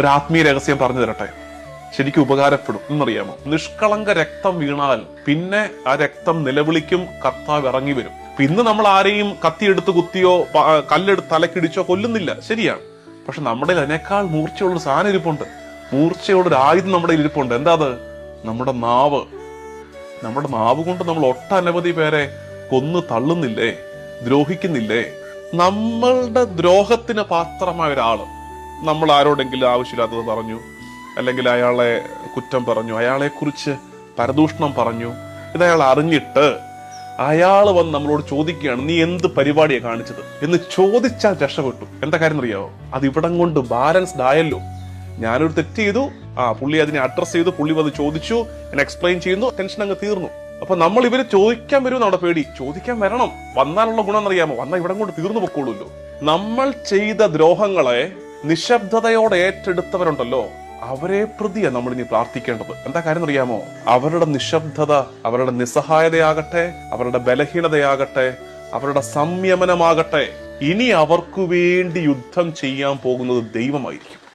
ഒരു ആത്മീയ രഹസ്യം പറഞ്ഞു തരട്ടെ? ശരിക്കും ഉപകാരപ്പെടും. എന്നറിയാമോ? നിഷ്കളങ്ക രക്തം വീണാൽ പിന്നെ ആ രക്തം നിലവിളിക്കും കർത്താവ് ഇറങ്ങി വരും. ഇന്ന് നമ്മൾ ആരെയും കത്തിയെടുത്ത് കുത്തിയോ കല്ലെടുത്ത് തലക്കിടിച്ചോ കൊല്ലുന്നില്ല. ശരിയാണ്. പക്ഷെ നമ്മുടെ അതിനേക്കാൾ മൂർച്ചയുള്ള സാധനം ഇരിപ്പുണ്ട്. മൂർച്ചയുള്ള ഒരു ആയുധം നമ്മുടെ ഇരിപ്പുണ്ട്. എന്താ അത്? നമ്മുടെ നാവ്. നമ്മുടെ നാവ് കൊണ്ട് നമ്മൾ ഒട്ടനവധി പേരെ കൊന്നു തള്ളുന്നില്ലേ? ദ്രോഹിക്കുന്നില്ലേ? നമ്മളുടെ ദ്രോഹത്തിന് പാത്രമായ ഒരാൾ. നമ്മൾ ആരോടെങ്കിലും ആവശ്യമില്ലാത്തത് പറഞ്ഞു അല്ലെങ്കിൽ അയാളെ കുറ്റം പറഞ്ഞു അയാളെ കുറിച്ച് പരദൂഷണം പറഞ്ഞു. ഇത് അയാൾ അറിഞ്ഞിട്ട് അയാൾ വന്ന് നമ്മളോട് ചോദിക്കുകയാണ് നീ എന്ത് പരിപാടിയാണ് കാണിച്ചത്? എന്ന് ചോദിച്ചാൽ രക്ഷപ്പെട്ടു എന്താ കാര്യം അറിയാവോ അത് ഇവിടം കൊണ്ട് ബാലൻസ്ഡ് ആയല്ലോ. ഞാനൊരു തെറ്റ് ചെയ്തു. ആ പുള്ളി അതിനെ അഡ്രസ് ചെയ്തു. പുള്ളി വന്ന് ചോദിച്ചു. ഞാൻ എക്സ്പ്ലെയിൻ ചെയ്യുന്നു. ടെൻഷൻ അങ്ങ് തീർന്നു. അപ്പൊ നമ്മൾ ഇവർ ചോദിക്കാൻ വരും നമ്മുടെ പേടി. ചോദിക്കാൻ വരണം. വന്നാലുള്ള ഗുണം എന്നറിയാമോ? വന്നാൽ ഇവിടം കൊണ്ട് തീർന്നു പൊക്കോളൂല്ലോ നമ്മൾ ചെയ്ത ദ്രോഹങ്ങളെ നിശബ്ദതയോടെ ഏറ്റെടുത്തവരുണ്ടല്ലോ. അവരെ പ്രതിയാണ് നമ്മൾ ഇനി പ്രാർത്ഥിക്കേണ്ടത്. എന്താ കാര്യം അറിയാമോ അവരുടെ നിശബ്ദത അവരുടെ നിസ്സഹായതയാകട്ടെ അവരുടെ ബലഹീനതയാകട്ടെ അവരുടെ സംയമനമാകട്ടെ ഇനി അവർക്കു വേണ്ടി യുദ്ധം ചെയ്യാൻ പോകുന്നത് ദൈവമായിരിക്കും.